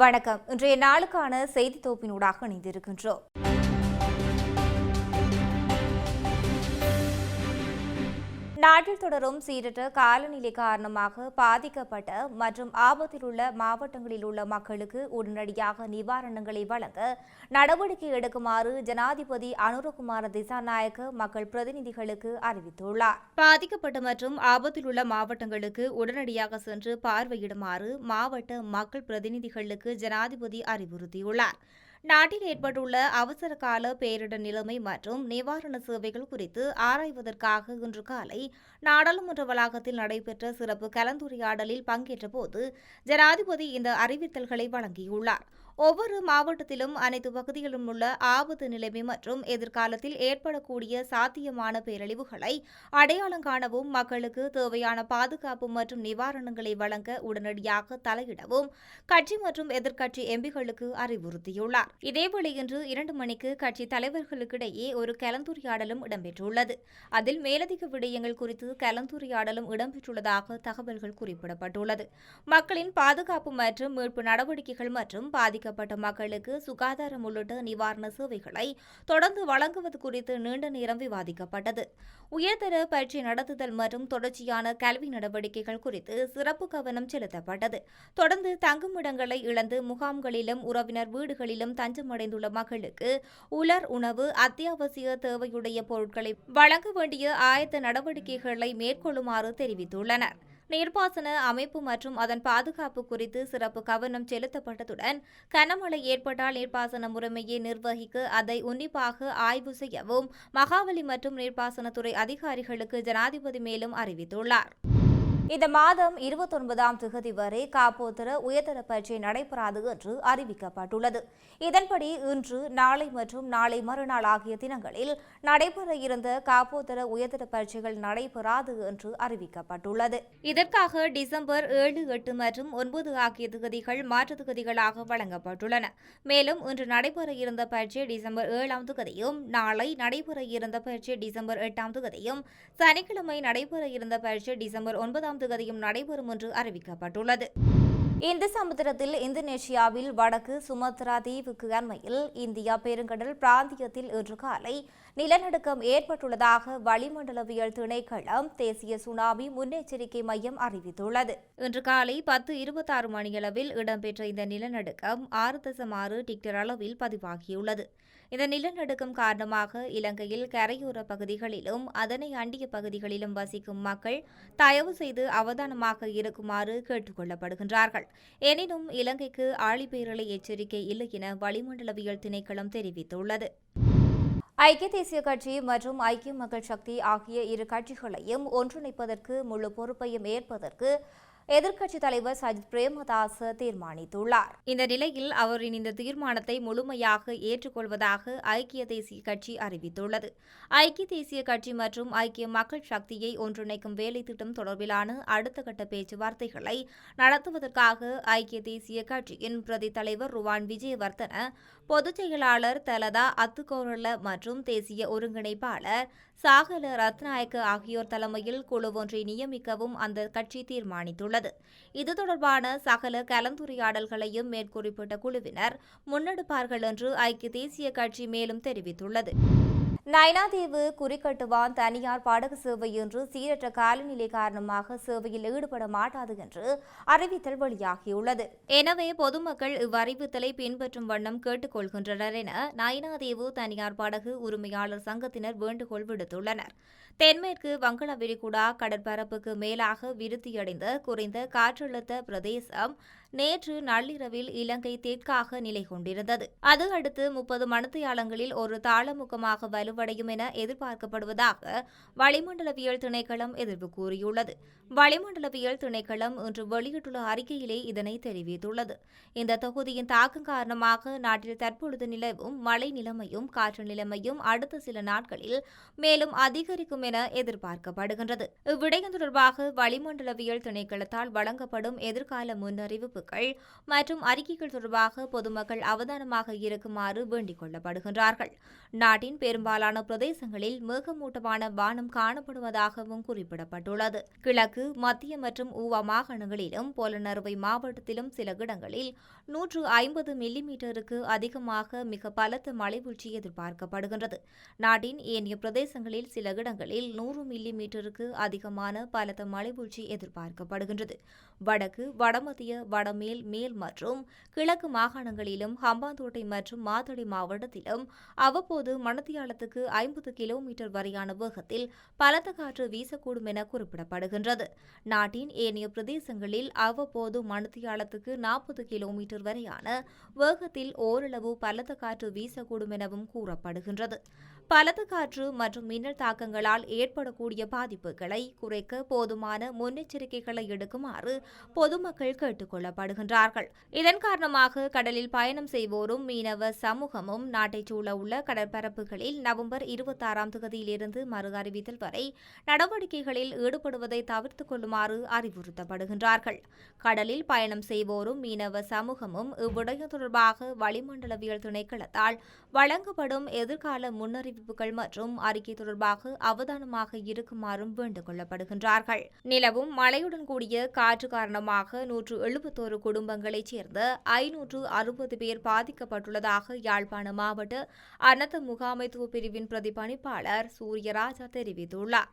வணக்கம். இன்றைய நாளுக்கான செய்தி தொகுப்பினூடாக இணைந்திருக்கின்றோம். நாட்டில் தொடரும் சீரற்ற காலநிலை காரணமாக பாதிக்கப்பட்ட மற்றும் ஆபத்தில் உள்ள மாவட்டங்களில் உள்ள மக்களுக்கு உடனடியாக நிவாரணங்களை வழங்க நடவடிக்கை எடுக்குமாறு ஜனாதிபதி அனுரகுமார திசாநாயக்க மக்கள் பிரதிநிதிகளுக்கு அறிவித்துள்ளார். பாதிக்கப்பட்ட மற்றும் ஆபத்தில் உள்ள மாவட்டங்களுக்கு உடனடியாக சென்று பார்வையிடுமாறு மாவட்ட மக்கள் பிரதிநிதிகளுக்கு ஜனாதிபதி அறிவுறுத்தியுள்ளார். நாட்டில் ஏற்பட்டுள்ள அவசர கால பேரிடர் நிலைமை மற்றும் நிவாரண சேவைகள் குறித்து ஆராய்வதற்காக இன்று காலை நாடாளுமன்ற வளாகத்தில் நடைபெற்ற சிறப்பு கலந்துரையாடலில் பங்கேற்றபோது ஜனாதிபதி இந்த அறிவித்தல்களை வழங்கியுள்ளார். ஒவ்வொரு மாவட்டத்திலும் அனைத்து பகுதிகளிலும் உள்ள ஆபத்து நிலைமை மற்றும் எதிர்காலத்தில் ஏற்படக்கூடிய சாத்தியமான பேரழிவுகளை அடையாளம் காணவும் மக்களுக்கு தேவையான பாதுகாப்பு மற்றும் நிவாரணங்களை வழங்க உடனடியாக தலையிடவும் கட்சி மற்றும் எதிர்க்கட்சி எம்பிகளுக்கு அறிவுறுத்தியுள்ளார். இதேவேளை இன்று இரண்டு மணிக்கு கட்சி தலைவர்களுக்கிடையே ஒரு கலந்துரையாடலும் இடம்பெற்றுள்ளது. அதில் மேலதிக விடயங்கள் குறித்து கலந்துரையாடலும் இடம்பெற்றுள்ளதாக தகவல்கள் குறிப்பிடப்பட்டுள்ளது. மக்களின் பாதுகாப்பு மற்றும் மீட்பு நடவடிக்கைகள் மற்றும் பாதிக்க பாதிக்கப்பட்ட மக்களுக்கு சுகாதாரம் உள்ளிட்ட நிவாரண சேவைகளை தொடர்ந்து வழங்குவது குறித்து நீண்ட நேரம் விவாதிக்கப்பட்டது. உயர்தர பயிற்சி நடத்துதல் மற்றும் தொடர்ச்சியான கல்வி நடவடிக்கைகள் குறித்து சிறப்பு கவனம் செலுத்தப்பட்டது. தொடர்ந்து தங்குமிடங்களை இழந்து முகாம்களிலும் உறவினர் வீடுகளிலும் தஞ்சமடைந்துள்ள மக்களுக்கு உலர் உணவு அத்தியாவசிய தேவையுடைய பொருட்களை வழங்க வேண்டிய ஆயத்த நடவடிக்கைகளை மேற்கொள்ளுமாறு தெரிவித்துள்ளனர். நீர்ப்பாசன அமைப்பு மற்றும் அதன் பாதுகாப்பு குறித்து சிறப்பு கவனம் செலுத்தப்பட்டதுடன் கனமழை ஏற்பட்டால் நீர்ப்பாசன முறைமையை நிர்வகிக்க அதை உன்னிப்பாக ஆய்வு செய்யவும் மகாவலி மற்றும் நீர்ப்பாசனத்துறை அதிகாரிகளுக்கு ஜனாதிபதி மேலும் அறிவித்துள்ளார். இந்த மாதம் இருபத்தொன்பதாம் திகதி வரை காப்போத்தர உயர்தர பரீட்சை நடைபெறாது என்று அறிவிக்கப்பட்டுள்ளது. இதன்படி இன்று நாளை மற்றும் நாளை மறுநாள் ஆகிய தினங்களில் நடைபெற இருந்த காப்போத்தர உயர்தர பரீட்சைகள் நடைபெறாது என்று அறிவிக்கப்பட்டுள்ளது. இதற்காக டிசம்பர் ஏழு எட்டு மற்றும் ஒன்பது ஆகிய திகதிகள் மாற்று திகதிகளாக வழங்கப்பட்டுள்ளன. மேலும் இன்று நடைபெற இருந்த பரீட்சை டிசம்பர் ஏழாம் திகதியும் நாளை நடைபெற இருந்த பரீட்சை டிசம்பர் எட்டாம் திகதியும் சனிக்கிழமை நடைபெற இருந்த பரீட்சை டிசம்பர் ஒன்பதாம் தேதியும் நடைபெறும் என்று அறிவிக்கப்பட்டுள்ளது. இந்து சமுத்திரத்தில் இந்தோனேஷியாவில் வடக்கு சுமத்ரா தீவுக்கு அண்மையில் இந்தியா பெருங்கடல் பிராந்தியத்தில் இன்று காலை நிலநடுக்கம் ஏற்பட்டுள்ளதாக வளிமண்டலவியல் திணைக்களம் தேசிய சுனாமி முன்னெச்சரிக்கை மையம் அறிவித்துள்ளது. இன்று காலை பத்து இருபத்தாறு மணியளவில் இடம்பெற்ற இந்த நிலநடுக்கம் ஆறு தசம் ஆறு டிக்டர் அளவில் பதிவாகியுள்ளது. இந்த நிலநடுக்கம் காரணமாக இலங்கையில் கரையோர பகுதிகளிலும் அதனை அண்டிய பகுதிகளிலும் வசிக்கும் மக்கள் தயவு செய்து அவதானமாக இருக்குமாறு கேட்டுக் கொள்ளப்படுகின்றார்கள் எனினும் இலங்கைக்கு ஆழிப்பேரலை எச்சரிக்கை இல்லை என வளிமண்டலவியல் திணைக்களம் தெரிவித்துள்ளது. ஐக்கிய தேசிய கட்சி மற்றும் ஐக்கிய மக்கள் சக்தி ஆகிய இரு கட்சிகளையும் ஒன்றிணைப்பதற்கு முழு பொறுப்பையும் ஏற்பதற்கு எதிர்க்கட்சித் தலைவர் சஜித் பிரேமதாச தீர்மானித்துள்ளார். இந்த நிலையில் அவரின் இந்த தீர்மானத்தை முழுமையாக ஏற்றுக்கொள்வதாக ஐக்கிய தேசிய கட்சி அறிவித்துள்ளது. ஐக்கிய தேசிய கட்சி மற்றும் ஐக்கிய மக்கள் சக்தியை ஒன்றிணைக்கும் வேலை திட்டம் தொடர்பிலான அடுத்த கட்ட பேச்சுவார்த்தைகளை நடத்துவதற்காக ஐக்கிய தேசிய கட்சியின் பிரதி தலைவர் ருவான் விஜயவர்தன பொதுச் செயலாளர் தலதா அத்துக்கோரள மற்றும் தேசிய ஒருங்கிணைப்பாளர் சாகல ரத்நாயக்க ஆகியோர் தலைமையில் குழு ஒன்றை நியமிக்கவும் அந்த கட்சி தீர்மானித்துள்ளது. இது தொடர்பான சகல கலந்துரையாடல்களையும் மேற்குறிப்பிட்ட குழுவினர் முன்னெடுப்பார்கள் என்று ஐக்கிய தேசிய கட்சி மேலும் தெரிவித்துள்ளது. நைனாதீவு குறிக்கட்டுவான் தனியார் படகு சேவை என்று சீரற்ற காலநிலை காரணமாக சேவையில் ஈடுபட மாட்டாது என்று அறிவித்தல் வெளியாகியுள்ளது. எனவே பொதுமக்கள் இவ்வறிவித்தலை பின்பற்றும் வண்ணம் கேட்டுக்கொள்கின்றனர் என நைனாதீவு தனியார் படகு உரிமையாளர் சங்கத்தினர் வேண்டுகோள் விடுத்துள்ளனர். தென்மேற்கு வங்கள விரிகுடா கடற்பரப்புக்கு மேலாக விருத்தியடைந்த குறைந்த காற்றழுத்த பிரதேசம் நேற்று நள்ளிரவில் இலங்கை தெற்காக நிலை கொண்டிருந்தது. அது அடுத்து முப்பது மணித்தியாலங்களில் ஒரு தாளமுகமாக வலுவடையும் என எதிர்பார்க்கப்படுவதாக வளிமண்டலவியல் திணைக்களம் எதிர்ப்பு கூறியுள்ளது. வளிமண்டலவியல் திணைக்களம் இன்று வெளியிட்டுள்ள அறிக்கையிலே இதனை தெரிவித்துள்ளது. இந்த தொகுதியின் தாக்கம் காரணமாக நாட்டில் தற்பொழுது நிலவும் மழை நிலைமையும் காற்று நிலைமையும் அடுத்த சில நாட்களில் மேலும் அதிகரிக்கும் என எதிர்பார்க்கப்படுகின்றது. இவ்விடயம் தொடர்பாக வளிமண்டலவியல் திணைக்களத்தால் வழங்கப்படும் எதிர்கால முன்னறிவிப்பு அறிவிப்புகள் மற்றும் அறிக்கைகள் தொடர்பாக பொதுமக்கள் அவதானமாக இருக்குமாறு வேண்டிக் கொள்ளப்படுகின்றார்கள். நாட்டின் பெரும்பாலான பிரதேசங்களில் மேகமூட்டமான வானம் காணப்படுவதாகவும் குறிப்பிடப்பட்டுள்ளது. கிழக்கு மத்திய மற்றும் ஊவா மாகாணங்களிலும் பொலனறுவை மாவட்டத்திலும் சில இடங்களில் நூற்று ஐம்பது மில்லிமீட்டருக்கு அதிகமாக மிக பலத்த மழைவீழ்ச்சி எதிர்பார்க்கப்படுகின்றது. நாட்டின் ஏனைய பிரதேசங்களில் சில இடங்களில் நூறு மில்லிமீட்டருக்கு அதிகமான பலத்த மழைவீழ்ச்சி எதிர்பார்க்கப்படுகின்றது. வடக்கு வடமத்திய வட வடமேல் மேல் மற்றும் கிழக்கு மாகாணங்களிலும் ஹம்பாந்தோட்டை மற்றும் மாத்தடி மாவட்டத்திலும் அவ்வப்போது மணத்தியாலத்துக்கு ஐம்பது கிலோமீட்டர் வரையான வேகத்தில் பலத்த காற்று வீசக்கூடும் என குறிப்பிடப்படுகின்றது. நாட்டின் ஏனைய பிரதேசங்களில் அவ்வப்போது மணத்தியாலத்துக்கு நாற்பது கிலோமீட்டர் வரையான வேகத்தில் ஓரளவு பலத்த காற்று வீசக்கூடும் எனவும் கூறப்படுகின்றது. பலத்த காற்று மற்றும் மின்னல் தாக்கங்களால் ஏற்படக்கூடிய பாதிப்புகளை குறைக்க போதுமான முன்னெச்சரிக்கைகளை எடுக்குமாறு பொதுமக்கள் கேட்டுக் கொள்ளப்படுகின்றார்கள். இதன் காரணமாக கடலில் பயணம் செய்வோரும் மீனவ சமூகமும் நாட்டைச் சூழ உள்ள கடற்பரப்புகளில் நவம்பர் இருபத்தாறாம் தேதியிலிருந்து மறு அறிவித்தல் வரை நடவடிக்கைகளில் ஈடுபடுவதை தவிர்த்துக் கொள்ளுமாறு அறிவுறுத்தப்படுகின்றார்கள். கடலில் பயணம் செய்வோரும் மீனவ சமூகமும் இவ்விடயம் தொடர்பாக வளிமண்டலவியல் திணைக்களத்தால் வழங்கப்படும் எதிர்கால முன்னறிவிப்புகள் மற்றும் அறிக்கை தொடர்பாக அவதானமாக இருக்குமாறும் வேண்டுக் கொள்ளப்படுகின்றார்கள் நிலவும் மழையுடன் கூடிய காற்று காரணமாக நூற்று எழுபத்தோரு குடும்பங்களைச் சேர்ந்த ஐநூற்று அறுபது பேர் பாதிக்கப்பட்டுள்ளதாக யாழ்ப்பாண மாவட்ட அனர்த்த முகாமைத்துவ பிரிவின் பிரதிபணிப்பாளர் சூரியராஜா தெரிவித்துள்ளார்.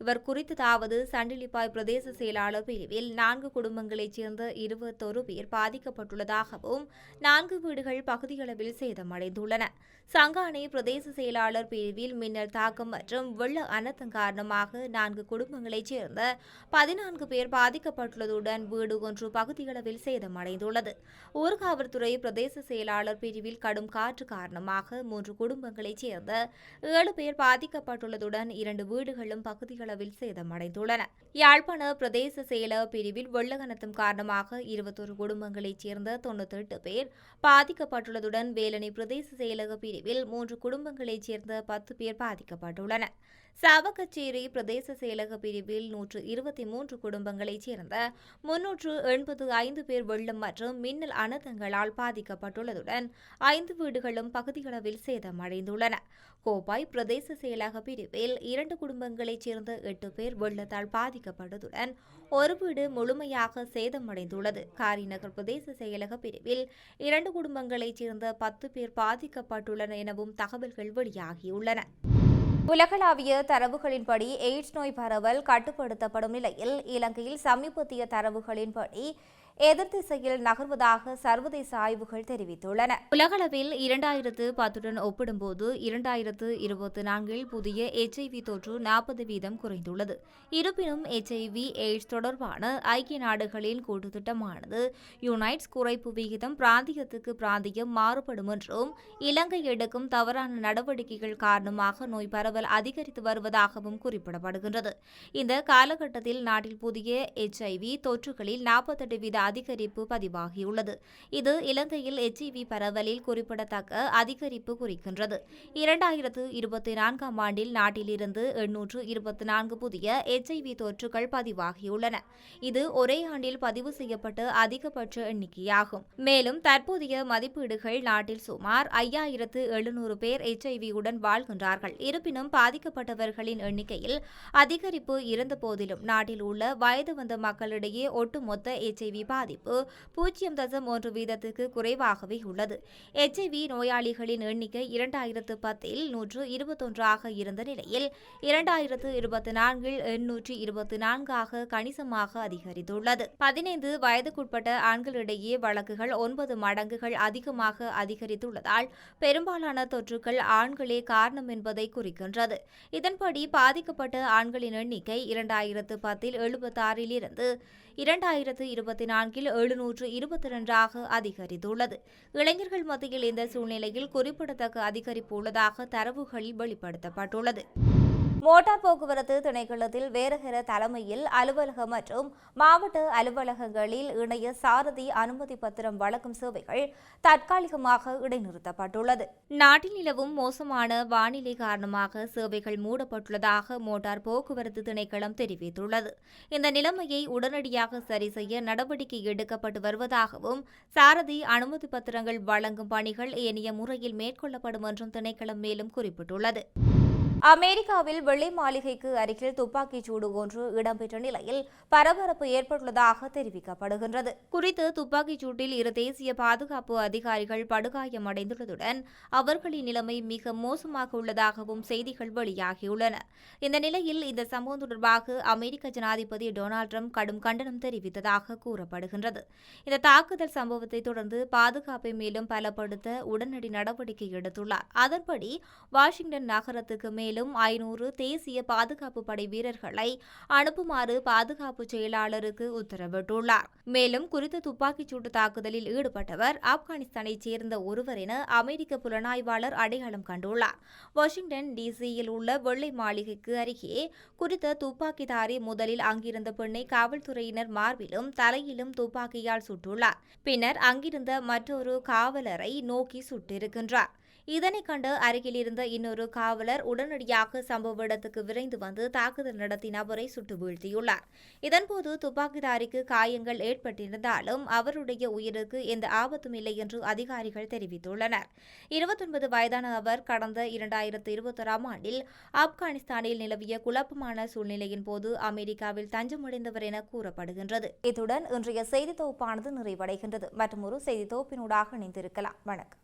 இவர் குறித்ததாவது சண்டிலிப்பாய் பிரதேச செயலாளர் பிரிவில் நான்கு குடும்பங்களைச் சேர்ந்த இருபத்தொரு பேர் பாதிக்கப்பட்டுள்ளதாகவும் நான்கு வீடுகள் பகுதியளவில் சேதமடைந்துள்ளன. சங்கானை பிரதேச செயலாளர் பிரிவில் மின்னல் தாக்கம் மற்றும் வெள்ள அனர்த்தம் காரணமாக நான்கு குடும்பங்களைச் சேர்ந்த பதினான்கு பேர் பாதிக்கப்பட்டுள்ளதுடன் வீடு ஒன்று பகுதியளவில் சேதமடைந்துள்ளது. ஊர்காவல்துறை பிரதேச செயலாளர் பிரிவில் கடும் காற்று காரணமாக மூன்று குடும்பங்களைச் சேர்ந்த ஏழு பேர் பாதிக்கப்பட்டுள்ளதுடன் இரண்டு வீடுகளும் பகுதியளவில் சேதமடைந்துள்ளன. யாழ்ப்பாண பிரதேச செயலர் பிரிவில் வெள்ள காரணமாக இருபத்தொரு குடும்பங்களைச் சேர்ந்த தொண்ணூத்தெட்டு பேர் பாதிக்கப்பட்டுள்ளதுடன் வேலனை பிரதேச செயலக பிரிவில் மூன்று குடும்பங்களைச் சேர்ந்த பத்து பேர் பாதிக்கப்பட்டுள்ளனர். சாவகச்சேரி பிரதேச செயலக பிரிவில் நூற்று இருபத்தி மூன்று குடும்பங்களைச் சேர்ந்த முன்னூற்று எண்பது ஐந்து பேர் வெள்ளம் மற்றும் மின்னல் அனர்த்தங்களால் பாதிக்கப்பட்டுள்ளதுடன் ஐந்து வீடுகளும் பகுதிகளவில் சேதமடைந்துள்ளன. கோப்பாய் பிரதேச செயலக பிரிவில் இரண்டு குடும்பங்களைச் சேர்ந்த எட்டு பேர் வெள்ளத்தால் பாதிக்கப்பட்டதுடன் ஒரு வீடு முழுமையாக சேதமடைந்துள்ளது. காரிநகர் பிரதேச செயலக பிரிவில் இரண்டு குடும்பங்களைச் சேர்ந்த பத்து பேர் பாதிக்கப்பட்டுள்ளனர் எனவும் தகவல்கள் வெளியாகியுள்ளன. உலகளாவிய தரவுகளின்படி எய்ட்ஸ் நோய் பரவல் கட்டுப்படுத்தப்படும் நிலையில் இலங்கையில் சமீபத்திய தரவுகளின்படி எதிர் திசையில் நகர்வதாக சர்வதேச ஆய்வுகள் தெரிவித்துள்ளன. உலகளவில் இரண்டாயிரத்து பத்துடன் ஒப்பிடும்போது இரண்டாயிரத்து இருபத்தி நான்கில் புதிய எச்ஐவி தொற்று நாற்பது வீதம் குறைந்துள்ளது. இருப்பினும் எச்ஐவி எய்ட்ஸ் தொடர்பான ஐக்கிய நாடுகளின் கூட்டு திட்டமானது யுனைட்ஸ் குறைப்பு விகிதம் பிராந்தியத்துக்கு பிராந்தியம் மாறுபடும் என்றும் இலங்கை எடுக்கும் தவறான நடவடிக்கைகள் காரணமாக நோய் பரவல் அதிகரித்து வருவதாகவும் குறிப்பிடப்படுகின்றது. இந்த காலகட்டத்தில் நாட்டில் புதிய எச்ஐவி தொற்றுகளில் நாற்பத்தெட்டு வீத அதிகரிப்பு பதிவாகியுள்ளது. இது இலங்கையில் எச்ஐவி பரவலில் குறிப்பிடத்தக்க அதிகரிப்பு குறிக்கின்றது. இரண்டாயிரத்து இருபத்தி நான்காம் ஆண்டில் நாட்டிலிருந்து எண்ணூற்று இருபத்தி நான்கு புதிய எச்ஐவி தொற்றுகள் பதிவாகியுள்ளன. இது ஒரே ஆண்டில் பதிவு செய்யப்பட்ட அதிகபட்ச எண்ணிக்கையாகும். மேலும் தற்போதைய மதிப்பீடுகள் நாட்டில் சுமார் ஐயாயிரத்து எழுநூறு பேர் எச்ஐவியுடன் வாழ்கின்றார்கள். இருப்பினும் பாதிக்கப்பட்டவர்களின் எண்ணிக்கையில் அதிகரிப்பு இருந்தபோதிலும் நாட்டில் உள்ள வயது வந்த மக்களிடையே ஒட்டுமொத்த எச்ஐவி பாதிப்பு பூஜ்ஜியம் தசம் ஒன்று வீதத்துக்கு குறைவாகவே உள்ளது. எச்ஐவி நோயாளிகளின் எண்ணிக்கை இரண்டாயிரத்து பத்தில் நூற்று இருபத்தொன்றாக இருந்த நிலையில் இரண்டாயிரத்து இருபத்தி நான்கில் எண்ணூற்று இருபத்தி நான்காக கணிசமாக அதிகரித்துள்ளது. பதினைந்து வயதுக்குட்பட்ட ஆண்களிடையே வழக்குகள் ஒன்பது மடங்குகள் அதிகமாக அதிகரித்துள்ளதால் பெரும்பாலான தொற்றுகள் ஆண்களே காரணம் என்பதை குறிக்கின்றது. இதன்படி பாதிக்கப்பட்ட ஆண்களின் எண்ணிக்கை இரண்டாயிரத்து பத்தில் எழுபத்தாறில் இருந்து இரண்டாயிரத்து இருபத்தி நான்கு நான்கில் எழுநூற்று இருபத்தி இரண்டாக அதிகரித்துள்ளது. இளைஞர்கள் மத்தியில் இந்த சூழ்நிலையில் குறிப்பிடத்தக்க அதிகரிப்பு உள்ளதாக தரவுகளில் வெளிப்படுத்தப்பட்டுள்ளது. மோட்டார் போக்குவரத்து திணைக்களத்தில் வேறுகிற தலைமையில் அலுவலகம் மற்றும் மாவட்ட அலுவலகங்களில் இணைய சாரதி அனுமதி பத்திரம் வழங்கும் சேவைகள் தற்காலிகமாக இடைநிறுத்தப்பட்டுள்ளது. நாட்டில் நிலவும் மோசமான வானிலை காரணமாக சேவைகள் மூடப்பட்டுள்ளதாக மோட்டார் போக்குவரத்து திணைக்களம் தெரிவித்துள்ளது. இந்த நிலைமையை உடனடியாக சரி செய்ய நடவடிக்கை எடுக்கப்பட்டு வருவதாகவும் சாரதி அனுமதி பத்திரங்கள் வழங்கும் பணிகள் ஏனைய முறையில் மேற்கொள்ளப்படும் என்றும் திணைக்களம் மேலும் குறிப்பிட்டுள்ளது. அமெரிக்காவில் வெள்ளை மாளிகைக்கு அருகில் துப்பாக்கிச் சூடு ஒன்று இடம்பெற்ற நிலையில் பரபரப்பு ஏற்பட்டுள்ளதாக தெரிவிக்கப்படுகின்றது. குறித்து துப்பாக்கிச் சூட்டில் இரு தேசிய பாதுகாப்பு அதிகாரிகள் படுகாயமடைந்துள்ளதுடன் அவர்களின் நிலைமை மிக மோசமாக உள்ளதாகவும் செய்திகள் வெளியாகியுள்ளன. இந்த நிலையில் இந்த சம்பவம் தொடர்பாக அமெரிக்க ஜனாதிபதி டொனால்ட் ட்ரம்ப் கடும் கண்டனம் தெரிவித்ததாக கூறப்படுகின்றது. இந்த தாக்குதல் சம்பவத்தை தொடர்ந்து பாதுகாப்பை மேலும் பலப்படுத்த உடனடி நடவடிக்கை எடுத்துள்ளார். அதன்படி வாஷிங்டன் நகரத்துக்கு மேல் மேலும் ஐநூறு தேசிய பாதுகாப்பு படை வீரர்களை அனுப்புமாறு பாதுகாப்பு செயலாளருக்கு உத்தரவிட்டுள்ளார். மேலும் குறித்த துப்பாக்கிச் சூட்டு தாக்குதலில் ஈடுபட்டவர் ஆப்கானிஸ்தானைச் சேர்ந்த ஒருவர் என அமெரிக்க புலனாய்வாளர் அடையாளம் கண்டுள்ளார். வாஷிங்டன் டிசியில் உள்ள வெள்ளை மாளிகைக்கு அருகே குறித்த துப்பாக்கிதாரி முதலில் அங்கிருந்த பெண்ணை காவல்துறையினர் மார்பிலும் தலையிலும் துப்பாக்கியால் சுட்டுள்ளார். பின்னர் அங்கிருந்த மற்றொரு காவலரை நோக்கி சுட்டிருக்கின்றார். இதனை கண்டு அருகில் இருந்த இன்னொரு காவலர் உடனடியாக சம்பவ இடத்துக்கு விரைந்து வந்து தாக்குதல் நடத்தி நபரை சுட்டு வீழ்த்தியுள்ளார். இதன்போது துப்பாக்கிதாரிக்கு காயங்கள் ஏற்பட்டிருந்தாலும் அவருடைய உயிருக்கு எந்த ஆபத்தும் இல்லை என்று அதிகாரிகள் தெரிவித்துள்ளனர். இருபத்தொன்பது வயதான அவர் கடந்த இரண்டாயிரத்து இருபத்தொராம் ஆண்டில் ஆப்கானிஸ்தானில் நிலவிய குழப்பமான சூழ்நிலையின் போது அமெரிக்காவில் தஞ்சமடைந்தவர் என கூறப்படுகின்றது. இத்துடன் இன்றைய செய்தி தொகுப்பானது நிறைவடைகின்றது. மற்றும் ஒரு செய்தி தொகுப்பினூடாக இணைந்திருக்கலாம். வணக்கம்.